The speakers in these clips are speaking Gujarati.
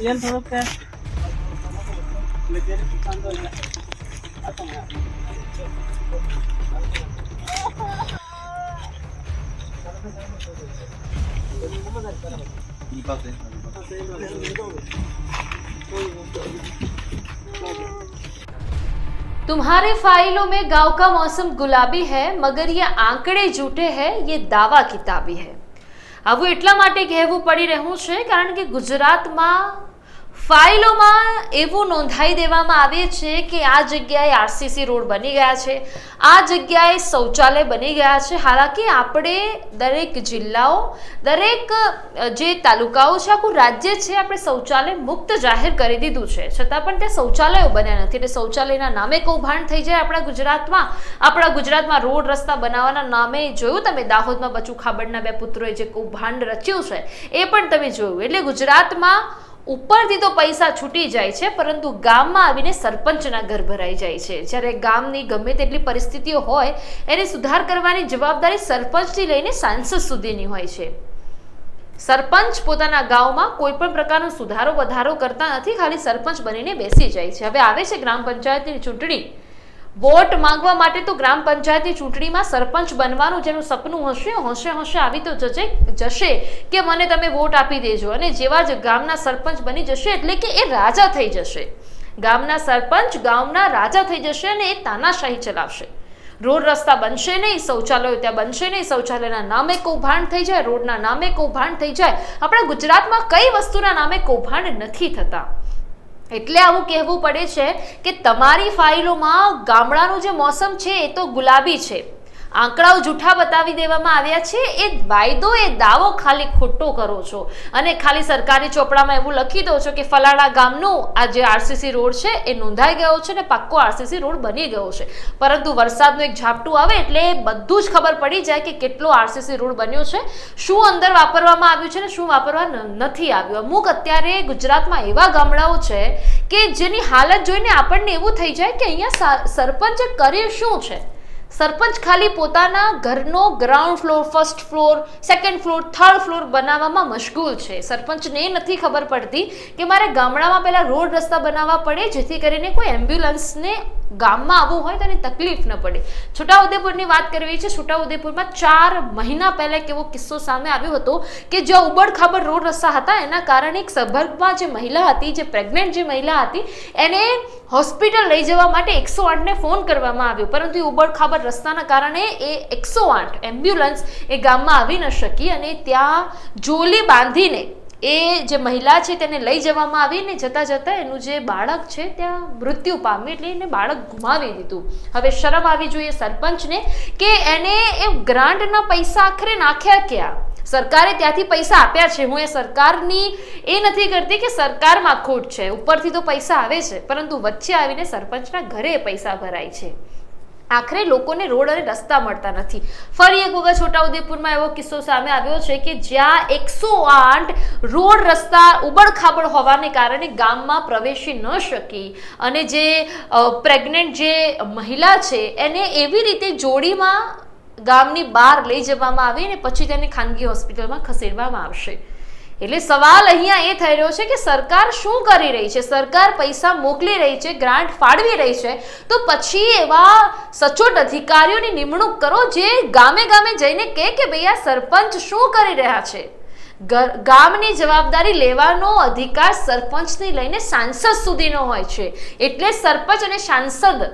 Yan થોડુંક તે લગેરે ખાંડો આ તો ઈ પાસે तुम्हारे फाइलों में गांव का मौसम गुलाबी है मगर ये आंकड़े झूठे हैं ये दावा કિતાબી है આવું એટલા માટે કહેવું પડી રહ્યું છે કારણ કે ગુજરાતમાં ફાઇલોમાં એવું નોંધાઈ દેવામાં આવે છે કે આ જગ્યાએ આરસીસી રોડ બની ગયા છે. આ જગ્યાએ શૌચાલય બની ગયા છે. હાલાકી આપણે દરેક જિલ્લાઓ, દરેક જે તાલુકાઓ છે, આખું રાજ્ય છે, આપણે શૌચાલય મુક્ત જાહેર કરી દીધું છે. છતાં પણ ત્યાં શૌચાલયો બન્યા નથી. એટલે શૌચાલયના નામે કૌભાંડ થઈ જાય આપણા ગુજરાતમાં. આપણા ગુજરાતમાં રોડ રસ્તા બનાવવાના નામે જોયું તમે? દાહોદમાં બચુ ખાબડના બે પુત્રોએ જે કૌભાંડ રચ્યું છે, એ પણ તમે જોયું. એટલે ગુજરાતમાં ઉપરથી તો પૈસા છૂટી જાય છે, પરંતુ ગામમાં આવીને સરપંચના ઘર ભરાઈ જાય છે. જ્યારે ગામની ગમે તેટલી પરિસ્થિતિઓ હોય, એને સુધાર કરવાની જવાબદારી સરપંચથી લઈને સાંસદ સુધીની હોય છે. સરપંચ પોતાના ગામમાં કોઈ પણ પ્રકારનો સુધારો, વધારો કરતા નથી, ખાલી સરપંચ બનીને બેસી જાય છે. હવે આવે છે ગ્રામ પંચાયતની ચૂંટણી. વોટ માંગવા માટે તો ગ્રામ પંચાયતની ચૂંટણીમાં સરપંચ બનવાનું જેનું સપનું હશે હશે હશે, આવી તો જશે જશે કે મને તમે વોટ આપી દેજો. અને જેવા જ ગામના સરપંચ બની જશે એટલે કે એ રાજા થઈ જશે. ગામના સરપંચ ગામના રાજા થઈ જશે અને એ તાનાશાહી ચલાવશે. રોડ રસ્તા બનશે નહીં, શૌચાલયો ત્યાં બનશે નહીં, શૌચાલયના નામે કૌભાંડ થઈ જાય, રોડના નામે કૌભાંડ થઈ જાય. આપણા ગુજરાતમાં કઈ વસ્તુના નામે કૌભાંડ નથી થતા. એટલે આવું કહેવું પડે છે કે તમારી ફાઇલોમાં ગામડાનું જે મોસમ છે એ તો ગુલાબી છે. આંકડાઓ જૂઠા બતાવી દેવામાં આવ્યા છે. એ વાયદો, એ દાવો ખાલી ખોટો કરો છો. અને ખાલી સરકારી ચોપડામાં એવું લખી દો છો કે ફલાણા ગામનું આ જે આરસીસી રોડ છે, એ નોંધાઈ ગયો છે ને પાક્કો આરસીસી રોડ બની ગયો છે. પરંતુ વરસાદનું એક ઝાપટું આવે એટલે બધું જ ખબર પડી જાય કે કેટલો આરસીસી રોડ બન્યો છે. શું અંદર વાપરવામાં આવ્યું છે ને શું વાપરવા નથી આવ્યું. અમુક અત્યારે ગુજરાતમાં એવા ગામડાઓ છે કે જેની હાલત જોઈને આપણને એવું થઈ જાય કે અહીંયા સરપંચે કર્યું શું છે? સરપંચ ખાલી પોતાના ઘરનો ground floor first floor second floor third floor બનાવવામાં મશગુલ છે. સરપંચને નથી ખબર પડતી કે મારે ગામડામાં પહેલાં રોડ રસ્તા બનાવવા પડે, જેથી કરીને કોઈ એમ્બ્યુલન્સને ગામમાં આવવું હોય તો એને તકલીફ ન પડે. છોટાઉદેપુરની વાત કરવી છે, છોટાઉદેપુરમાં ચાર મહિના પહેલાં એક એવો કિસ્સો સામે આવ્યો હતો કે જ્યાં ઉબડ રોડ રસ્તા હતા. એના કારણે એક સગર્ભમાં જે મહિલા હતી, જે પ્રેગ્નેન્ટ જે મહિલા હતી, એને હોસ્પિટલ લઈ જવા માટે એકસો આઠને ફોન કરવામાં આવ્યો. પરંતુ એ ઉબડ ખાબડ રસ્તાના કારણે એ એકસો આઠ એમ્બ્યુલન્સ એ ગામમાં આવી ન શકી અને ત્યાં જોલી બાંધીને એ જે મહિલા છે તેને લઈ જવામાં આવી ને જતા જતા એનું જે બાળક છે ત્યાં મૃત્યુ પામ્યું એટલે એને બાળક ગુમાવી દીધું. હવે શરમ આવી જોઈએ સરપંચને કે એને એ ગ્રાન્ટના પૈસા આખરે નાખ્યા ક્યાં? સરકારે ત્યાંથી પૈસા આપ્યા છે. હું એ સરકારની એ નથી કરતી કે સરકારમાં ખોટ છે. ઉપરથી તો પૈસા આવે છે. પરંતુ વચ્ચે આવીને સરપંચના ઘરે પૈસા ભરાય છે. આખરે લોકોને રોડ અને રસ્તા મળતા નથી. ફરી એક વખત છોટાઉદેપુરમાં એવો કિસ્સો સામે આવ્યો છે કે જ્યાં એકસો આઠ રોડ રસ્તા ઉબડખાબડ હોવાને કારણે ગામમાં પ્રવેશી ન શકી. અને જે પ્રેગ્નેન્ટ જે મહિલા છે, એને એવી રીતે જોડીમાં ગામની બહાર લઈ જવામાં આવી અને પછી તેને ખાનગી હોસ્પિટલમાં ખસેડવામાં આવશે. એટલે સવાલ અહીંયા એ થઈ રહ્યો છે કે સરકાર શું કરી રહી છે? સરકાર પૈસા મોકલી રહી છે ગ્રાન્ટ ફાળવી રહી છે, તો પછી એવા સચોટ અધિકારીઓની નિમણૂક કરો જે ગામે ગામે જઈને કહે કે ભાઈ આ સરપંચ શું કરી રહ્યા છે? ગામની જવાબદારી લેવાનો અધિકાર સરપંચથી લઈને સાંસદ સુધીનો હોય છે. એટલે સરપંચ અને સાંસદ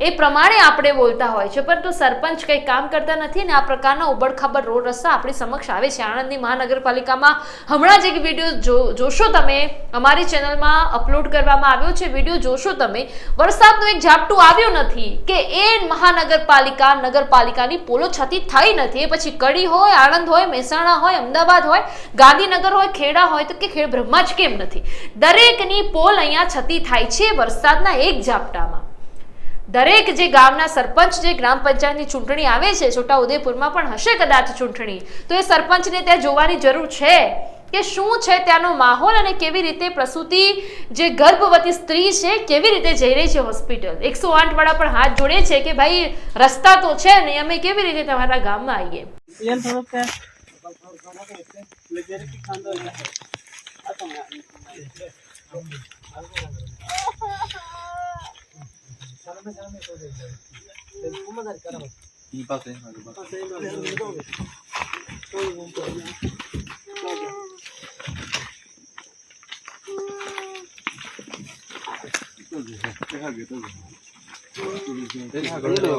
એ પ્રમાણે આપણે બોલતા હોય છે. પરંતુ સરપંચ કંઈ કામ કરતા નથી ને આ પ્રકારના ઉબડખાબડ રોડ રસ્તા આપણી સમક્ષ આવે છે. આણંદની મહાનગરપાલિકામાં હમણાં જ એક વીડિયો જોશો તમે. અમારી ચેનલમાં અપલોડ કરવામાં આવ્યો છે. વીડિયો જોશો તમે. વરસાદનું એક ઝાપટું આવ્યું નથી કે એ મહાનગરપાલિકા, નગરપાલિકાની પોલો છતી થઈ નથી. એ પછી કડી હોય, આણંદ હોય, મહેસાણા હોય, અમદાવાદ હોય, ગાંધીનગર હોય, ખેડા હોય, તો કે ખેડ બ્રહ્મા જ કેમ નથી? દરેકની પોલ અહીંયા છતી થાય છે વરસાદના એક ઝાપટામાં. દરેક જે ગામના સરપંચ, જે ગ્રામ પંચાયતની ચૂંટણી આવે છે છોટા ઉદેપુરમાં પણ હશે કદાચ ચૂંટણી. તો એ સરપંચને ત્યાં જોવાની જરૂર છે કે શું છે ત્યાંનો માહોલ અને કેવી રીતે પ્રસૂતિ જે ગર્ભવતી સ્ત્રી છે, કેવી રીતે જઈ રહી છે હોસ્પિટલ? એકસો આઠ વાળા પણ હાથ જોડે છે કે ભાઈ, રસ્તા તો છે ને, અમે કેવી રીતે તમારા ગામમાં આવીએ? Yan થોડુંક તે લગેરે ખાંડો આ તો ઈ પાસે મારી પાસે.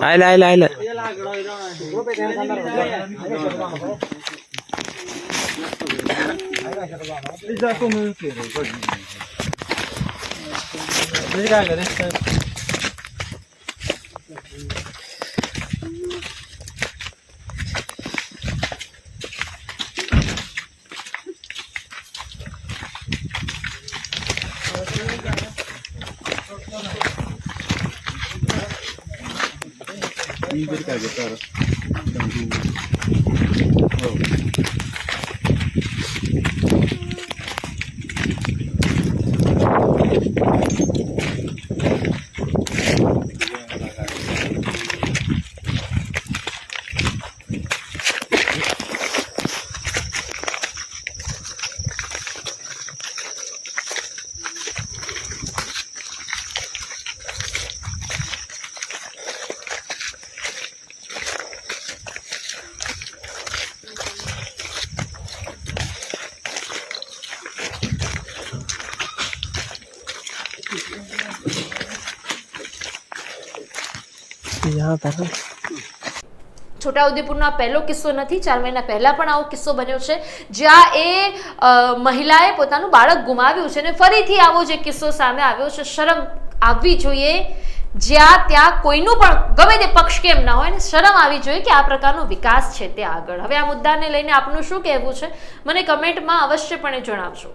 આયલા ಈಗರಿ ಕಾಗಿತ್ತಾರ ಹೌದು यहाँ पर છોટાઉદેપુરનો આ પહેલો કિસ્સો નથી ચાર મહિના પહેલા પણ આવો કિસ્સો બન્યો છે જ્યાં એ અ, મહિલાએ પોતાનું બાળક ગુમાવ્યું છે અને ફરીથી આવો જે કિસ્સો સામે આવ્યો છે શરમ આવવી જોઈએ જ્યાં ત્યાં કોઈનું પણ ગમે તે પક્ષ કેમ ના હોય ને શરમ આવી જોઈએ કે આ પ્રકારનો વિકાસ છે તે આગળ હવે આ મુદ્દાને લઈને આપનું શું કહેવું છે મને કમેન્ટમાં અવશ્યપણે જણાવજો